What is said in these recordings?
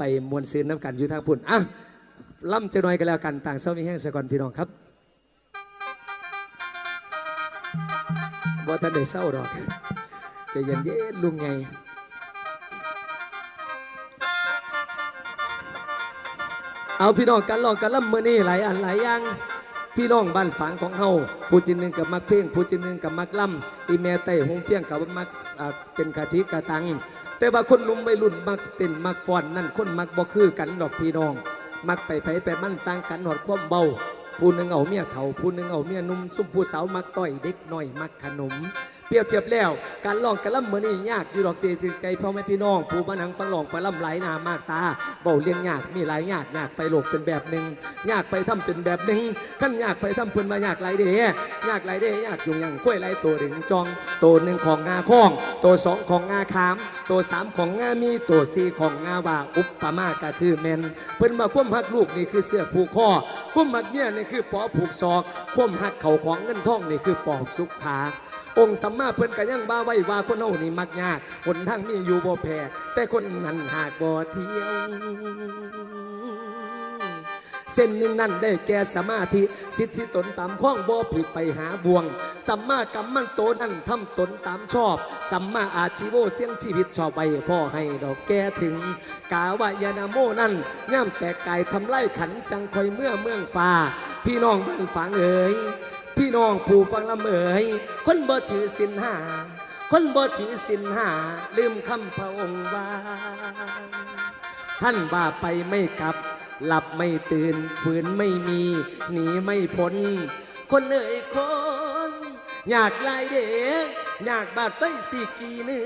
ไปมวลซื้อน้ำกันอยู่ทางพุ่นอะล่ำจะน้อยกันแล้วกันต่างเศร้ามีแห้งสะก่อนพี่น้องครับบ่ทันได้เศร้าหรอกจะเย็นเย็นลุงไงเอาพี่น้องกันลองกันล่ำมือนี่หลายอันหลายอย่างพี่น้องบ้านฝางของเฮาผู้จินหนึ่งกับมักเพ่งผู้จินหนึ่งกับมักล่ำอีแม่ไต้หงเพียงกับมักเป็นกะทิกะตัง แต่ว่าคนนุ่มวัยรุ่นมักเต้นมักฟอนนั่นคนมักบ่คือกันดอกพี่น้อง มักไปไผไปมั่นต่างกันหอดความเบาผู้หนึ่งเอาเมียเฒ่าผู้หนึ่งเอาเมียนุ่มซุ่มผู้สาวมักต่อยเด็กน้อยมักขนม เปรียบเทียบแล้ว การลองกระล่ำเหมือนนี่ยากอยู่ดอกเสียถึงใจพ่อแม่พี่น้องผู้มานังฟังลองฟังล่ำไหลนามากตาเบาเลี้ยงยากมีหลายยากยากไฟโลกเป็นแบบหนึ่งยากไฟทำเป็นแบบหนึ่งขั้นยากไฟทำเพิ่นมายากหลายเด้ยากหลายเด้ยากยุงยังกล้วยหลายตัวหนึ่งจองตัวหนึ่งของงาข้องตัวสองของงาขามตัวสามของงามีตัวสี่ของงาว่าอุปปมาก็คือแมนเพิ่นมาคว่ำหักลูกนี่คือเสื้อผูกคอคว่ำหักเนี่ยนี่คือปอผูกศอกคว่ำหักเข่าของเงินทองนี่คือปอกสุกผา องค์สัมมาเพิ่นก็ยังบ้าไว้ว่าคนเฮานี่มักยากคนทั้งมีอยู่บ่แพ้แต่คนนั้นหากบ่เที่ยวเส้นหนึ่งนั่นได้แก่สมาธิ สิทธิตนตามข้องบ่ผิดไปหาบวง สัมมากรรมันโตนั่นทำตนตามชอบ สัมมาอาชีโวเสียงชีวิตชอบไปพ่อให้ดอกแก่ถึง กาวายานาโมนั่นย่ำแต่กายทำไล่ขันจังคอยเมื่อเมืองฟ้า พี่น้องบ้านฝังเอ๋ย พี่น้องผู้ฟังลำเอ๋ยคนบ่ถือสินหา คนบ่ถือสินหา ลืมคำพระองค์ว่า ท่านว่าไปไม่กลับ หลับไม่ตื่นฝืนไม่มี หนีไม่พ้น คนเอ่ยคน อยากลายเด็กอยากบาดไปสิกี่เนื้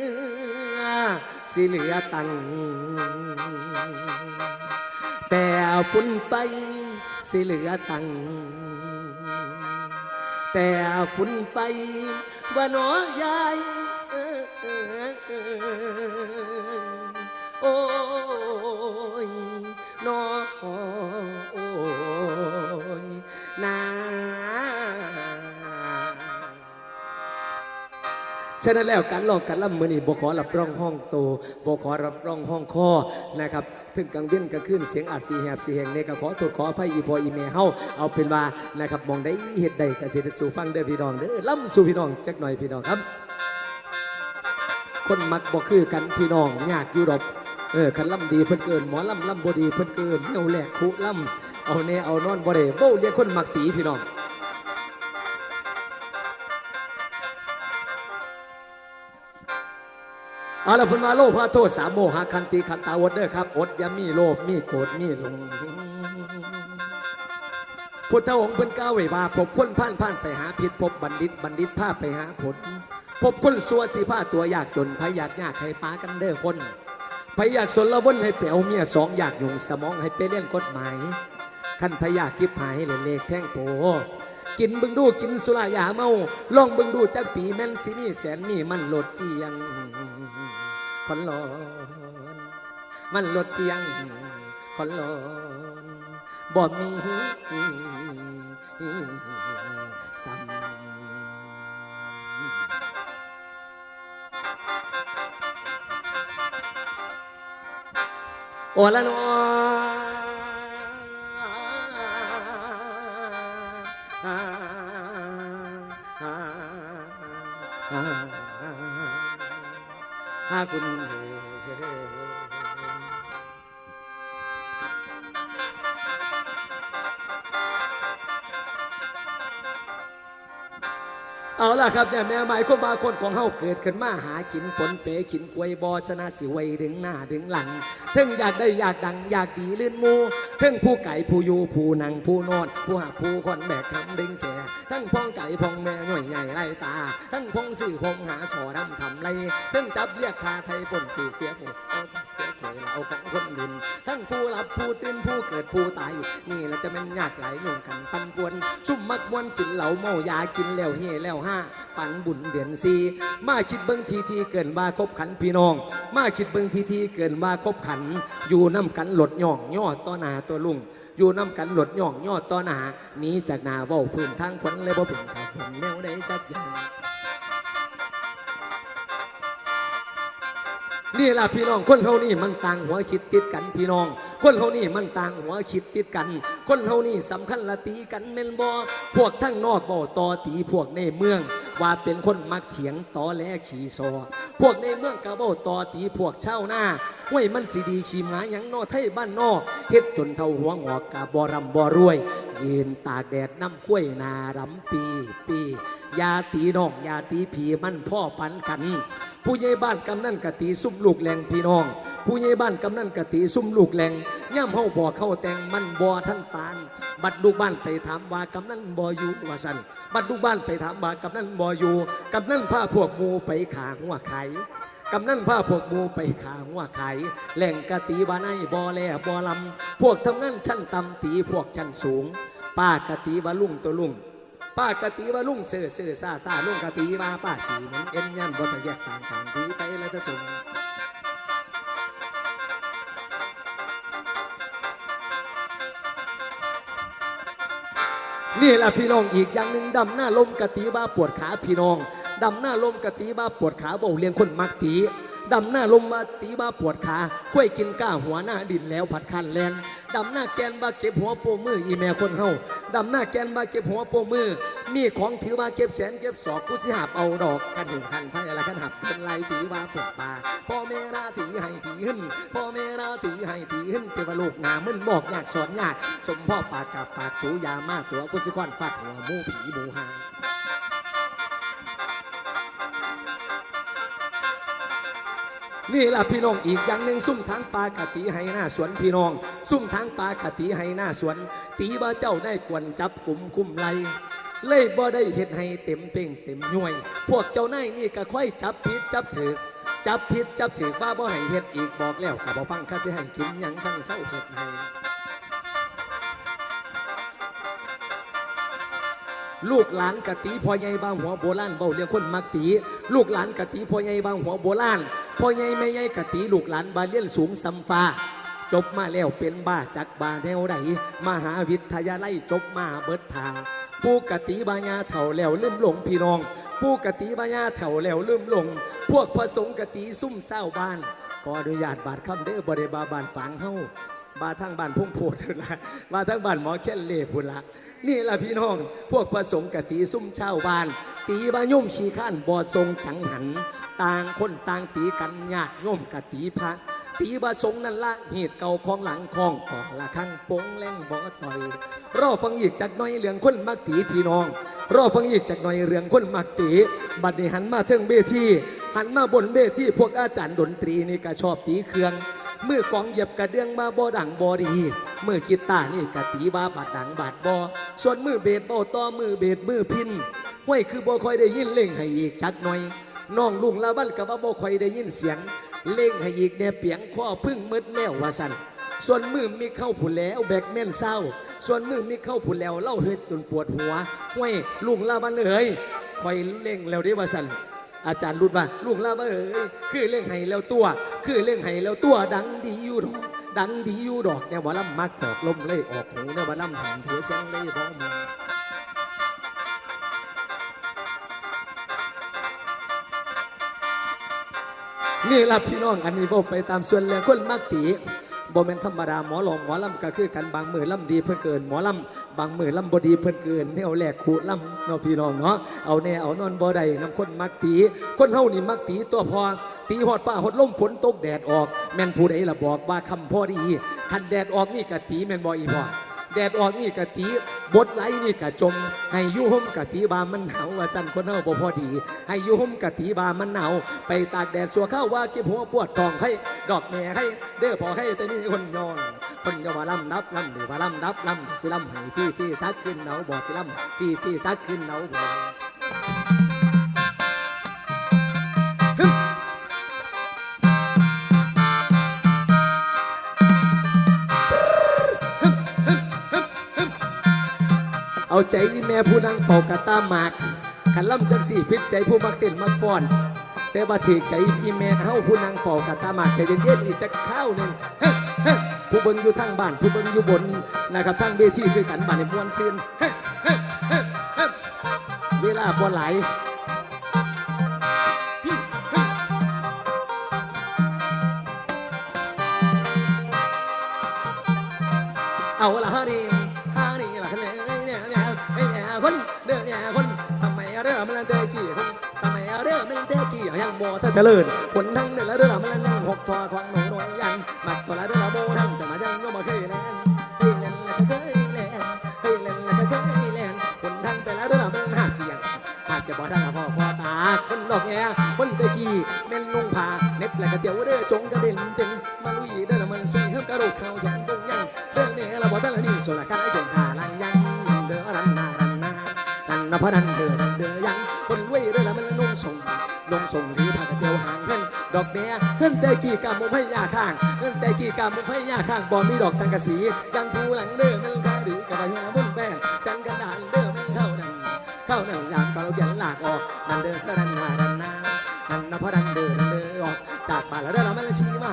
อสิเหลือตังแต่ฝุ่นไปสิเหลือตังค์ แต่ฝุ่นไปว่าน้อยายโอ้ยน้อ ฉะนั้นแล้วการลองการล่ำมือนี่บขอรับรองห้องโตบขอรับรองห้องคอนะครับถึงกังเว้นก็ขึ้นเสียงอัดสีแหบสีแหงเนี่ยก็ขอโทษขออภัยอีพออีเมเฮาเอาเป็นว่านะครับมองได้เห็ดใดก็สิได้สู่ฟังเด้อพี่น้องเด้อล่ำสู่พี่น้องจักหน่อยพี่น้องครับ คนมักบ่คือกันพี่น้องยากยู่ดอกเออคันล่ำดีเพิ่นเกินหมอล่ำล่ำบดีเพิ่นเกินแนวแหลกคุล่ำเอาแน่เอานอนบ่ได้เบ้าเรียกคนมักตีพี่น้อง เอาละพุนมาโลภะโทษสามโมหะคันติขันตาวดเด้อครับอดยามีโลภมีโกรธมีหลงพุทธองค์เพิ่นกล่าวไว้ว่าพบคนผ่านผ่านไปหาผิดพบบัณฑิต บัณฑิตพาไปหาผล พบคนสัวสีผ้าตัวยากจนพยากยากให้ปากันเด้อคนพยากสนละวนให้เปียวเมียสองอยากยุงสมองให้ไปเลี่ยนกฎหมายขันพยากกิบหายให้เล่นเลขแท่งโปกินเบึงดูกินสุรายาเมาลองเบึงดูจักปีแม่นสิมีแสนมีมันโลดเจียง คนหลอนมันลดเชียงคนหลอนบ่มีซ้ำโอละนอ ห เอาล่ะครับเนี่ยแม่หมายคนบาคนของเฮาเกิดขึ้นมาหากินผลเปกินกลวยบอชนะสิไวยดึงหน้าดึงหลังถึงอยากได้อยากดังอยากดีลื่นมูถึงผู้ไก่ผู้อยู่ผู้นั่งผู้นอน ผู้หักผู้คนแบกคำดึงแก่ทั้งพ้องไก่พ้องแม่หน่วยใหญ่ไรตา ทั้งพ้องสื่อพ้องหาสอดำทำไรทั้งจับเรียกคาไทยปนปีเสียหู เอาเราของคนรุ่นทั้งผู้รับผู้ตื่นผู้เกิดผู้ตายนี่แหละจะเป็นยากไหลลงกันปันปวน ชุ่มมักมวนจินเหล่าเมายากินแล้วเฮแล้วห้าปันบุญเดือนสีมาคิดเบิ้งทีทีเกินว่าคบขันพี่น้อง มาคิดเบิ้งทีทีเกินว่าคบขัน อยู่น้ำกันหลดย่องย่อต่อหนาตัวลุงอยู่น้ำกันหลดย่องย่อต่อหนาหนี้จากนาเว้าพื้นทางขวัญเลยบ่เป็นข่าวผมแนวใดจักอย่าง นี่ล่ะพี่น้อง คนเฮานี่มันต่างหัวคิดติดกันพี่น้อง คนเฮานี่มันต่างหัวคิดติดกัน คนเฮานี่สำคัญละตีกันแม่นบ่พวกทั้งนอกบ่ต่อตีพวกในเมือง ว่าเป็นคนมักเถียงตอแหลขี่ซอ พวกในเมืองกะบ่ต่อตีพวกเช่าวนาห้วยมันสิดีชีหมาหยังนอไทยบ้านนอกเฮ็ดจนเท่าหัวงอกกะบ่รำบ่รวย ยืนตากแดดน้ำกล้วยนารำปีปียาตีน้องยาตีผีมันพ่อปันกัน ผู้ใหญ่บ้านกำนันกะตีซุ่มลูกแหลงพี่น้อง ผู้ใหญ่บ้านกำนันกะตีซุ่มลูกแหลงย่ำเฮาบ่อเข้าแต่งมันบ่ท่านปาน บัดลูกบ้านไปถามว่ากำนั่นบ่อยู่ว่าซั่นบัดลูกบ้านไปถามว่ากำนั่นบ่อยู่กำนั่นพาพวกมูไปขาหัวไข่กำนั่นพาพวกมูไปขาหัวไข่แหล่งกะตีบ้านไอ้บ่แลบ่ลำพวกทำงานชั้นต่ำตีพวกชั้นสูง ป้ากะตีว่าลุงตัวลุงป้ากะตีว่าลุงเสือเสือซาซาลุงกะตีว่าป้าฉีเหมือนเอ็นยันบ่สแยกสางทางทีไปแล้วจะจง นี่แหละพี่น้องอีกอย่างหนึ่งดำหน้าลมกะตีบ้าปวดขาพี่น้องดำหน้าลมกะตีบ้าปวดขาเบาเลี้ยงคนมักตี ดำหน้าลมมาตีบาปวดขาค่อยกินก้าหัวหน้าดินแล้วผัดคันแลนดำหน้าแกนบาเก็บหัวโปมืออีแม่คนเฮาดำหน้าแกนบาเก็บหัวโปมือ มีของถือมาเก็บแสนเก็บสอกกูสิหาบเอาดอกกันถึงคันไพ่อะไรกันหับเป็นไรตีว่าปวดปาพ่อแม่ราตีให้ตีหึ้นพ่อแม่ราตีให้ตีหึ้นเทวลูกหนามึนบอกอยากสอนยากสมพ่อปากกับปากสูยามากตัวกูสิควันฟัดหัวมูผีหมูหา นี่ล่ะพี่น้องอีกอย่างหนึ่งซุ่มทางปลากะตีให้หน้าสวนพี่น้อง ซุ่มทางปลากะตีให้หน้าสวน ตีว่าเจ้าได้กวนจับกลุ่มคุ้มไลเลยบ่ได้เฮ็ดให้เต็มเป่งเต็มห่วย พวกเจ้านายนี่ก็ค่อยจับผิดจับถือจับผิดจับถือว่าบ่ให้เฮ็ดอีกบอกแล้วก็บ่ฟังข้าสิให้กินหยังทั้งเศร้าเฮ็ดให้ลูกหลานกะตีพ่อใหญ่บางหัวโบราณเบาเรียงคนมักตี ลูกหลานกะตีพ่อใหญ่บางหัวโบราณ พ่อใหญ่แม่ใหญ่กะตีลูกหลานบาเลียนสูงสัมฟ้า จบมาแล้วเป็นบ้าจักบาแนวใดมหาวิทยาลัยจบมาเบิดทาผู้กะตีบายาเถ่าแล้วลืมหลงพี่น้อง ผู้กะตีบายาเถ่าแล้วลืมหลง พวกพระสงฆ์กะตีซุ่มเศร้าบ้านขออนุญาตบาดคำเด้อบริบาบานฝังเฮาบาทางบ้านพุ่งโพดพุ่นละบาทางบ้านหมอแค่นเล่พุ่นละนี่ล่ะพี่น้อง พวกพระสงฆ์กะตีซุ่มเช่าบ้าน ตีบายุ่มชีข้านบอทรงจังหัน ต่างคนต่างตีกันญาติโยมกะตีพระตีบาสงนั่นละเหตุเก่าของหลังของของละข้างปงแรงบ่ต่อยรอฟังอีกจากหน้อยเรื่องคนมักตีพี่น้องรอฟังอีกจากหน้อยเรื่องคนมักตีบัดนี้หันมาเทิงเบทีหันมาบนเบทีพวกอาจารย์ดนตรีนี่ก็ชอบตีเครื่องเมื่อกองเหยียบกระเดื่องมาบ่ดังบ่ดีเมื่อกีตาร์นี่กะตีบาบาดดังบาดบ่ส่วนมือเบสบ่ต่อมือเบสมือพินห้วยคือบ่ค่อยได้ยินเล่งให้อีกจักหน่อย น้องลุงลาบันกับว่าบ่ค่อยได้ยินเสียง เล่งให้อีกแน่เปียงข้อพึ่งมืดแล้วว่าสันส่วนมือมีเข้าผุนแล้วแบกแม่นเศร้า ส่วนมือมีเข้าผุนแล้วเล่าเฮ็ดจนปวดหัวห้วยลุงลาบันเอ้ยค่อยเล่งแล้วด้ว่าสันอาจารย์รุดว่าลุงลาบเอ้ยคือเล่งไห้แล้วตัว คือเล่งไห้แล้วตัวดังดีอยู่ดอกดังดีอยู่ดอกเนี่ยว่าล่ำมักตอกลมเลยออกหูเนี่ยว่าล่ำหันหัวเสียงเลยบ้องมึง นี่ล่ะพี่น้องอันนี้บอกไปตามส่วนเรื่องคนมักตีบ่แม่นธรรมดาหมอหลองหมอลำก็คือกันบางมือลำดีเพิ่นเกินหมอลำบางมือลำบ่ดีเพิ่นเกินแนวแหลกขูลำเนาะพี่น้องเนาะเอาแน่เอานอนบ่ได้นำคนมักตี คนเฮานี่มักตีตัวพอตีหอดฟ้าหอดลมฝนตกแดดออก แม่นผู้ใดล่ะบอกว่าคำพอดีคันแดดออกนี่กะตีแม่นบ่อีพอแดดออกนี่กะตี บทไหลนี่กะจม ให้ยู่ห่มกะตีบามันหนาวว่าสั่นคนเฮาบ่พอดี ให้ยู่ห่มกะตีบามันหนาวไปตากแดดสัวข้าวว่าเก็บหัวปวดท้องให้ดอกแม่ให้เด้อพอให้แต่นี่คนยอนคนอย่าว่าลำนับลำหรือว่าลำนับลำสิลำให้ฟรีฟรีซักขึ้นหนาวบ่สิลำฟรีฟรีซักขึ้นหนาวบ่ เอาใจอีแม่ผู้นั่งเป่ากระตาหมากขันล่ำจังสี่ฟิตใจผู้มักเต้นมักฟ้อน แต่บาถือใจอีแม่เฮาผู้นั่งเป่ากระตาหมากใจเย็นๆอีกจะเข้าหนึ่งผู้เบิ่งอยู่ทางบ้านผู้เบิ่งอยู่บนนะครับทั้งเบทีคือกันบ้านในมวนซืนเวลาบ่ไหลเอาละฮะ ยังบ่ถ้าเจริญคนทั้งเด้อเด้อมันนั่งหกทอควางหนูหน่อยยังมักตัวละเด้อโบทั้งแต่มายังยังบ่เคยแลนเฮ้ยแลนแล้วก็เคยแลนเฮ้ยแลนแล้วก็เคยแลนคนทั้งไปแล้วเด้อมันหักเกียงหักจะบ่ทันพ่อพ่อตาคนดอกแง่คนตะกี่แม่นนุ่งผ้าเน็บแล้วก็เตียวเด้อจงกระเด็นเป็นมาลุยเด้อมันสวยเฮากระโดดเข้าแขนตรงยังเรื่องนี้เราบอกตั้งแต่นี่ส่วนละกันไอ้เก่งขาลังยังเดือรันนารันนานันนพนันเส่งหรือผ้ากระเจียวหางเงินดอกเบี้ยเงินแต่กี่กำมุมให้ยาข้างเงินแต่กี่กำมุมให้ยาข้างบ่มีดอกสังกะสียังผู้หลังเด้อมันข้างดีกับใบหัวมุนแป้นฉันกันดานเด้อมันเข้านั่นเข้านั่นยามก็เราเขียนหลากออกนั่นเด้อรันนาดันนานั่นนพอดันเด้อนันเด้อออกจากบ้านแล้วเด้อเรามันชี้มา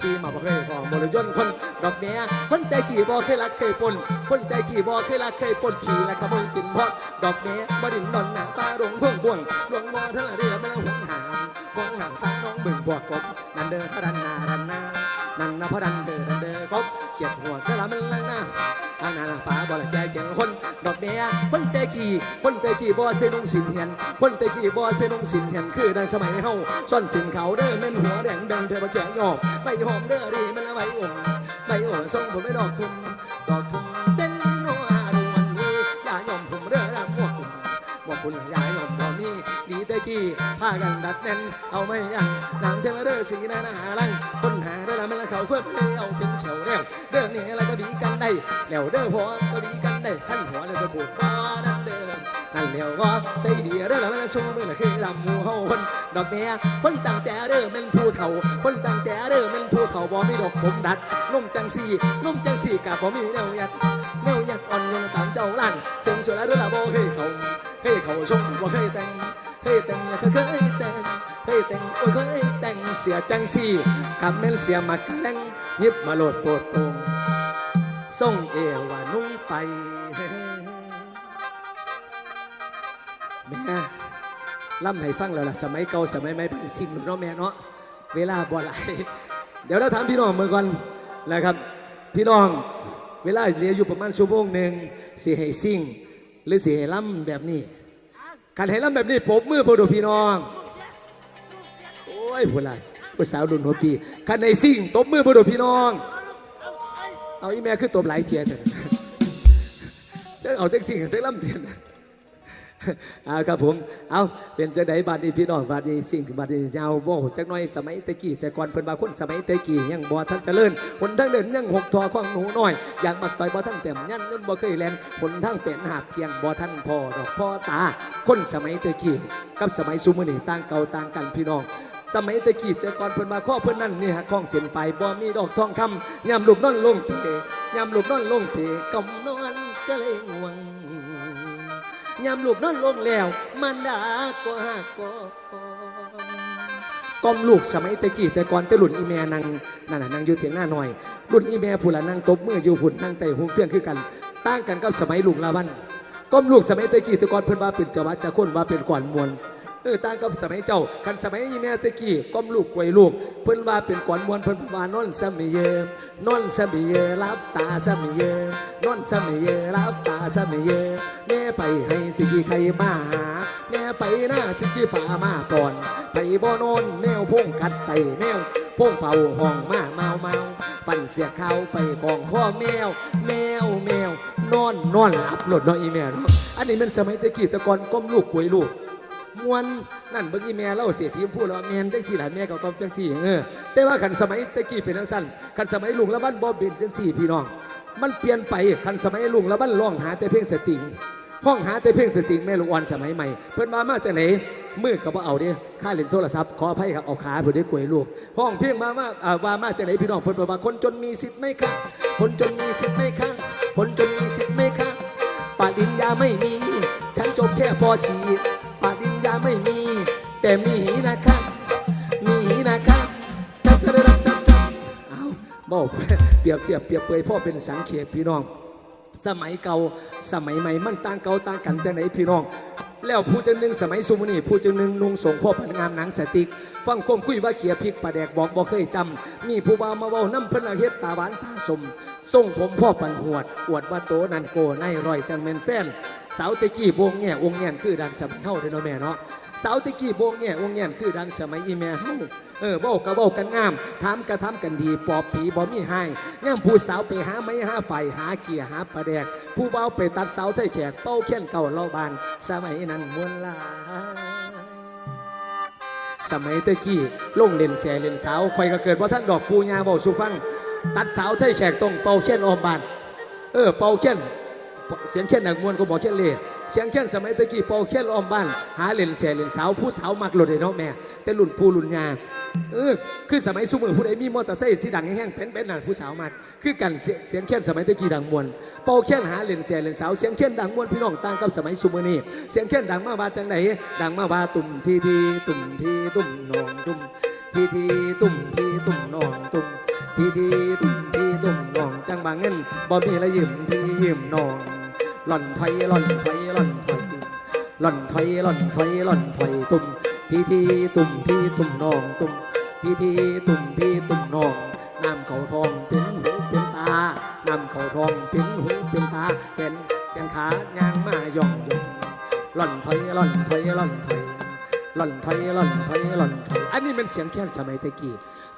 ชีมาบ่เคยของบริยนต์คนดอกแง่คนใจกี่บ่เคยรักเคยปนคนใจกี่บ่เคยรักเคยปนชีและขโมยกินพราะดอกแง่บ่ดินนอนหนังปลาหลงพวงพวงหลวงมอทั้งหลายเรียไม่ต้องหวงหามหวงหามสางน้องบึงบวกกบนันเด้อพรันนารันนานันนะพรันเด้อนันเด้อกบเสียดหัวก็ละมันลังหน้าลังหน้าปลาบ่ละแก่เกียงคนดอกแง่คนใจกี่คนใจกี่บ่เสนุ่งสินเหียนคนใจกี่บ่เสนุ่งสินเหียนคือในสมัยเฮาซ่อนสินเขาเด้อแม่นหัวแดงแดงเทวแก่งยอกใบหอมเด้อดีมันละใบอ่งใบอ่อนส่งผมไม่ดอกทุ่มดอกทุ่ม ดีแต่พากันดัดแน่นเอาไม่ยังน้ำเทวเด้อสีนานาลังคนหาเด้ละมันละเขาควบเลยเอาเป็นเฉวแล้วเด้อนี่อะไรก็ดีกันได้แล้วเด้อหัวก็ดีกันได้ท่านหัวเลยจะขูดบ่นั่นเด้อนั่นแล้วก็ใส่เดียเด้อละมันละสู้มือละคือลำหมูเฮาคนดอกแดงคนตั้งแต่เด้อเป็นผู้เฒ่าคนตั้งแต่เด้อเป็นผู้เฒ่าบ่มีดอกผมดัดนุ่มจังสีนุ่มจังสีกับบ่มีแนวยัดแนวยัดอ่อนโยนตามเจ้าล้านเสียงสวยแล้วเด้อละบ่เคยเขา เคยเขาชมบ่เคยแต่งเคยแต่งแล้วก็เคยแต่งเคยแต่งโอ้ยเคยแต่งเสียจังสี่กับแม่เสียมักกะแลงยิบมาโหลดโปรดโปงส่งเอวว่านุ่งไปแม่ล่ำให้ฟังแล้วล่ะสมัยเก่าสมัยใหม่เป็นสิ่งเนาะแม่เนาะเวลาบ่หลายเดี๋ยวเราถามพี่น้องเมื่อก่อนนะครับ พี่น้องเวลาเหลืออยู่ประมาณชั่วโมงหนึ่งสิให้ซิ่ง หรือสีให้ล่ำแบบนี้การให้ล่ำแบบนี้ผมมือพอดูพี่น้อง โอ้ยพูดละผู้สาวดุนหัวปีขันในซิ่งตบมือพอดูพี่น้อง เอาอีแม่คือตบหลายเทียเถอะเอาเต็กซิ่งเต็กล่ำเทียน เอาครับผม เอาเป็นจะไดบัดนี้พี่น้องบัดนี้สิ่งบัดนี้ยาวบ่จักหน่อยสมัยตะกี้แต่ก่อนเพิ่นบาคนสมัยตะกี้ยังบ่ทันเจริญหนทางเดินยังหกทอของหนูน้อยอยากมักต่อยบ่ทันเต็มยันยันบ่เคยแลนหนทางเป็นหาบเกียงบ่ทันพอดอกพ่อตา คนสมัยตะกี้กับสมัยซุมื้อนี้ต่างเก่าต่างกันพี่น้องสมัยตะกี้แต่ก่อนเพิ่นมาข้อเพิ่นนั่นนี่ฮะของเส้นไฟบ่มีดอกทองคำยามลูกนอนลงเปยามลูกนอนลงเปกำนอนก็เลยง่วง ยามลูกนอนลงแล้ว มันดาก็หากก็ก้มลูกสมัยตะกี้แต่ก่อนแต่รุ่นอีแม่นางนั่นน่ะนางอยู่เถียงหน้าหน่อยรุ่นอีแม่ผู้ละนางตบมืออยู่ฝุ่นนางแต่หูเพียงคือกันต่างกันกับสมัยลุงลาวันก้มลูกสมัยตะกี้แต่ก่อนเพิ่นว่าเป็นจวัดจะคนว่าเป็นก่อนมวล เออต่างกับสมัยเจ้าคันสมัยอีแม่ตะกี้ก้มลูกกวยลูก เพิ่นว่าเป็นก่อนมวลเพิ่นว่านอนสมิเยนอนสมิเยรับตาสมิเยนอนสมิเยรับตาสมิเยแม่ไปให้สิกีใครมาหาแม่ไปหน้าสิกีป่ามาก่อนไปบ่นอนแมวพงกัดใส่แมวพงเป่าห้องมาเมาเมาฟันเสียเข้าไปกองข้อแมว แมวแมวนอนนอนหลับหลดนาะอีแม่เนาะอันนี้มันสมัยตะกี้ตะกอนก้มลูกกวยลูก มวนนั่นเบิ่งอีแม่เล่าเสียสีพูดแล้วแม่นจังสี่หลายแม่ก็กอมจังสี่เออแต่ว่าคันสมัยตะกี้เป็นจังสั้นคันสมัยลุงละบ้านบ่เป็นจังสี่พี่น้อง มันเปลี่ยนไปคันสมัยลุงละบ้านร้องหาแต่เพลงสติงห้องหาแต่เพลงสติงแม่ลูกอ่อนสมัยใหม่เพิ่นมามาจากไหนมือก็บ่เอาเด้ค่าเล่นโทรศัพท์ขออภัยครับเอาขาเพิ่นได้กวยลูก ห้องเพลงมามาอ่าว่ามาจากไหนพี่น้องเพิ่นบอกว่าคนจนมีสิทธิ์ไหมคะคนจนมีสิทธิ์ไหมคะคนจนมีสิทธิ์ไหมคะปริญญาไม่มี ฉันจบแค่ป .4 ปริญญา ไม่มี แต่มีนะคะมีนะคะทับทับทับจับทับเอาบอกเปรียบเทียบเปรียบเปรยพ่อเป็นสังเขตพี่น้อง สมัยเก่าสมัยใหม่มันต่างเก่าต่างกันจังไหนพี่น้อง แล้วผู้จังหนึ่งสมัยสุมนีผู้จังหนึ่งนุ่งสงพ่อพันงามหนังสติก ฟังคมคุยว่าเกียร์พริกปลาแดกบอกบอกเคยจำมีผู้บ่าวมาเว้าน้ำพนาเฮ็ดตาหวานตาสมส่งผมพ่อปันหวด อวดว่าโตนันโกในายรอยจังแมนแฟนสาวตะกี้วงแง่วงแง่นคือดังสมัยเฮาเดนอเนแม่เนาะ สาวตะกี้โบงแง่วงแง่นคือดังสมัยอีแม่เฮาเออเว้าก็เว้ากันงามถามก็ถามกันดีปอบผีบ่มีให้ย่ามผู้สาวไปหาไม้หาไฟหาเกียหาปลาแดก ผู้เบาไปตัดเสาไทยแขกเป้าเขียนเก่าเล่าบาน สมัยนั้นมวนลายสมัยตะกี้ลงเล่นแสเล่นสาวคอยก็เกิดว่าท่านดอกปูญาบอกสุฟัง ตัดสาวไทยแขกตรงเป่าเช่นออมบาน เออเป่าเช่นเสียงเช่นหนักมวนก็บอกเช่นเล่ เสียงเช่นสมัยตะกี้เป่าเช่นออมบ้าน หาเล่นแสเล่นสาวผู้สาวมักหลุดเลยเนาะแม่ แต่รุ่นปูรุ่นยาเออคือสมัยซุมือผู้ใดมีมอเตอร์ไซค์สีดังแห้งๆเป็นเป็นๆนั่นผู้สาวมักคือกันเสียงเช่นสมัยตะกี้ดังมวนเป่าเช่นหาเล่นแสเล่นสาวเสียงเช่นดังมวนพี่น้องต่างกับสมัยซุมือนี่เสียงเช่นดังมาว่าจังไหนดังมาว่าตุ่มทีทีตุ่มทีตุ่มนองตุ่มทีทีตุ่มทีตุ่มนองตุ่มทีทีตุ่มทีตุ่มนองจังบางเงินบ่มีละยืมทียืมนอง หล่อนไทยหล่อนไทยหล่อนไทยหล่อนไทยหล่อนไทยหล่อนไทยตุ่มทีทีตุ่มทีตุ่มนองตุ่มทีทีตุ่มทีตุ่มนองน้ำเขาทองเป็นหูเป็นตาน้ำเขาทองเป็นหูเป็นตาแขนแขนขายางมาย่องย่องหล่อนไทยหล่อนไทยหล่อนไทยหล่อนไทยหล่อนไทยหล่อนไทยอันนี้เป็นเสียงแค้นสมัยตะกี้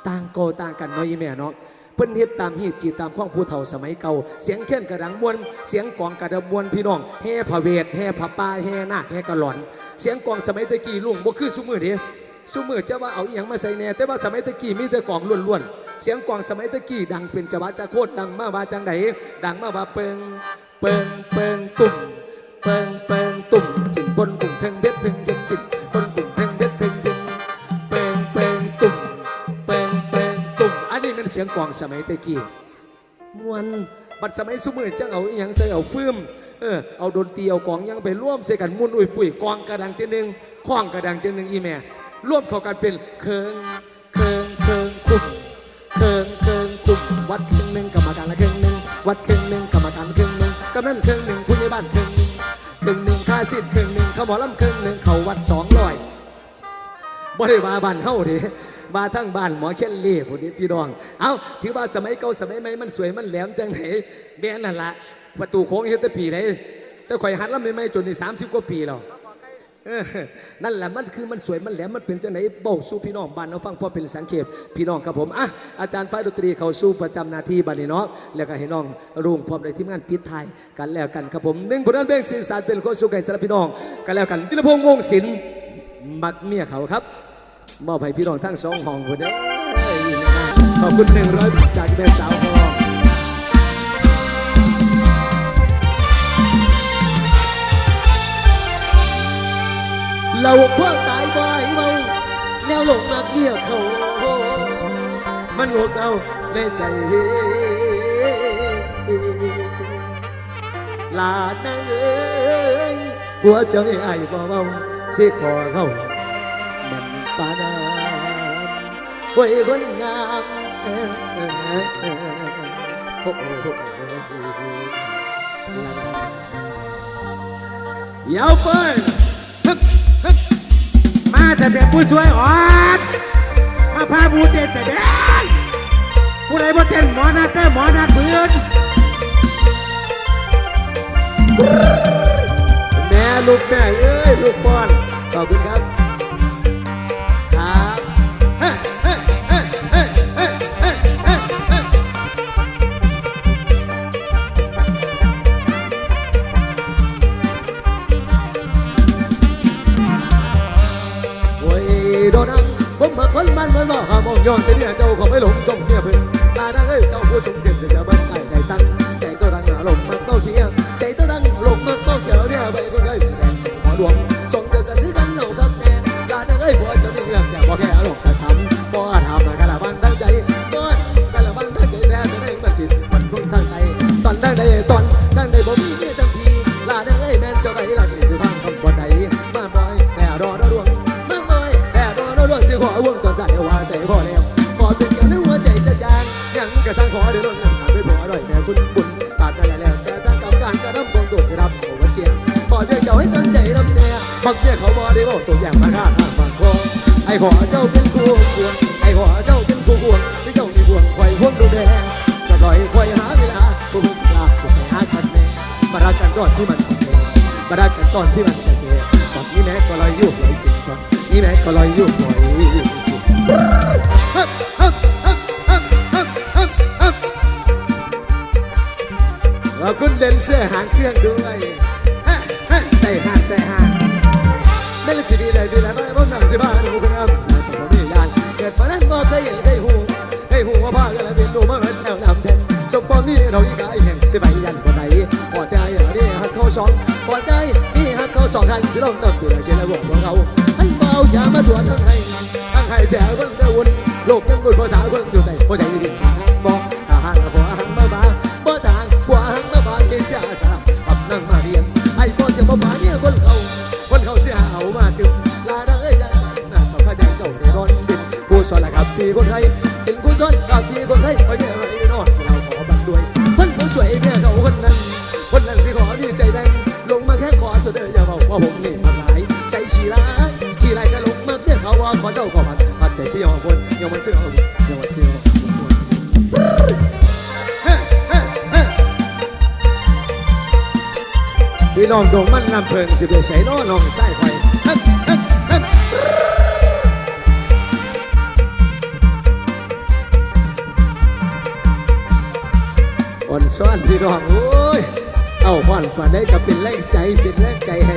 ต่างโกต่างกันเน้อยแม่เนาะ เพิ่นเฮ็ดตามฮีตจีตามข้องผู้เฒ่าสมัยเก่า เสียงแค้นกระดังมวน เสียงกลองกระดังมวนพี่น้องแห่พระเวทแห่พระป่าแห่นาคแห่กระหลอน เสียงกลองสมัยตะกี้ลุงบ่คือซุมือเด้ซุมือจะว่าเอาอีหยังมาใส่แน่แต่ว่าสมัยตะกี้มีแต่กลองล้วนๆเสียงกลองสมัยตะกี้ดังเป็นจังหวะจะโคตรดังมาว่าจังไดดังมาว่าเปิงเปิงเปิงตุ่มเปิงเปิงตุ่มจินบนกุ่งเพ่งเด็ดเพ่ง เป็นเสียงกลองสมัยตะกี้มวนบัดสมัยสมือจังเอาอหยังใส่เอาฟืมเออเอาดนตรีเอากลองยังไปร่วมใส่กันมุนอุ้ยปุ้ยกลองกระดังเจนึงข้องกระดังเจนึงอีแม่ร่วมเข้ากันเป็นเคิงเคิงเคิงคุ้มเคิงเคิงคุ้มวัดเครึ่งหนึ่งกรรมการละเครึ่งหนึ่งวัดเครึ่งหนึ่งกรรมการเครึ่งหนึ่งกำนันครึ่งหนึ่งผู้ใหญ่บ้านเครึ่งหนึ่งเครึ่งหนึ่งค่าสิทธิ์ครึ่งหนึ่งเขาบอลำเครึ่งหนึ่งเขาวัดสองร้อยบ่ได้ว่าบ้านเฮาเดิ มาทั้งบ้านหมอเช่นเล่ผู้นี้พี่น้อง เอาถือว่าสมัยเก่าสมัยใหม่มันสวยมันแหลมจังไหนแม่นั่นละประตูโค้งเฮตปีไหนแต่ข่อยหัดลำใหม่ๆจนในสามสิบกว่าปีแล้วนั่นแหละมันคือมันสวยมันแหลมมันเป็นจังไหนเบ้าสู้พี่น้องบ้านเราฟังพ่อเป็นสังเขปพี่น้องครับผมอะอาจารย์ฝ่ายดนตรีเขาสู้ประจำหนาทีบัดนี้เนาะแล้วก็ให้น้องรุ่งพร้อมในทีมงานปิดท้ายกันแล้วกันครับผมหนึ่งผลงานเพลงสื่อสารเป็นคนสู้ไก่สำหรับพี่น้องกันแล้วกันพิรพงษ์วงศิลป์มักเมียเขาครับ มอบให้พี่น้องทั้งสองห้องคนเด้อขอบคุณหนึ่งร้อยจากแม่สาวของเราเพื่อตายบ่อยเมาแนวหลงมักเมียเขา มันโงกเอาในใจลาดนางเอ้ยหัวเจ้าไอ้ายบ่เมาสิขอเขา ปานาไว้คนงามเออเออเออโอ้โหยาวไปฮึบฮึบมาแต่แบบผู้ช่วยออดมาพาบูเต้นแต่แดนผู้ใดบ่เต้นหมอนัดเต้หมอนัดเบือนแม่ลูกแม่เอ้ยลูกบอลขอบคุณครับ มาคนมันมันบอกหามองย้อนแต่เนี่ยเจ้าขอไม่หลงจงเนี่ยเพิ่งตาดังเอ้ย ขอเจ้าเป็นคู่ควงไอ้ขอเจ้าเป็นคู่ควงที่เจ้ามีบ่วงไขว้พวงดูแดงจะลอยไขว้หาเวลาผู้หุ่นลาสุดหากันแน่มารักกันก่อนที่มันจะเทมารักกันก่อนที่มันจะเทตอนนี้แม่ก็ลอยยุบลอยกินก่อนนี่แม่ก็ลอยยุบลอยกินฮึบฮึบฮึบฮึบฮึบฮึบฮึบขอบคุณเดนเซอร์หางเครื่องด้วยฮะฮะแต่ห่างแต่ห่างนั่นสิบีเลยดีแล้ว เราอีกไอ้แห่งสิไปยันคนไหนพอใจอย่างนี้ฮักเขาสองพอใจนี่ฮักเขาสองทันสิลงต้องตัวเชื่อบอกของเขาให้เมาอย่ามาตัวทั้งให้ทั้งให้เสียคนเดียววนโลกทั้งหมดภาษาคนอยู่ในหัวใจดีบอกอาหารกับหัวอาหารมาบ้าบ่ต่างหัวอาหารมาบ้าแค่ชาชาขับนั่งมาเรียนไอ้พ่อจะมาบ้าเนี่ยคนเขาคนเขาเสียเอามาจึงลาได้ได้น่าสนใจเจ้าในร้อนบินผู้สอนละครับพี่คนไทย แค่ขอเด้ออย่าบอกว่าผมนี่มาหลายใจชีร้ายชีไรก็ลงเมาเพื่อเขาว่าขอเจ้าขอมันปัดใจเสียของคนยังไม่เสื้อของยังไม่เสื้อของคนเฮ้เฮ้เฮ้พี่น้องดงมันนำเพลิงสิบเอ็ดใส่น้อน้องใส่ไฟฮับฮับฮับอ่อนซ้อนพี่น้องโอ้ เอาพ่อนป่านได้ก็เป็นแรงใจเป็นแรงใจให้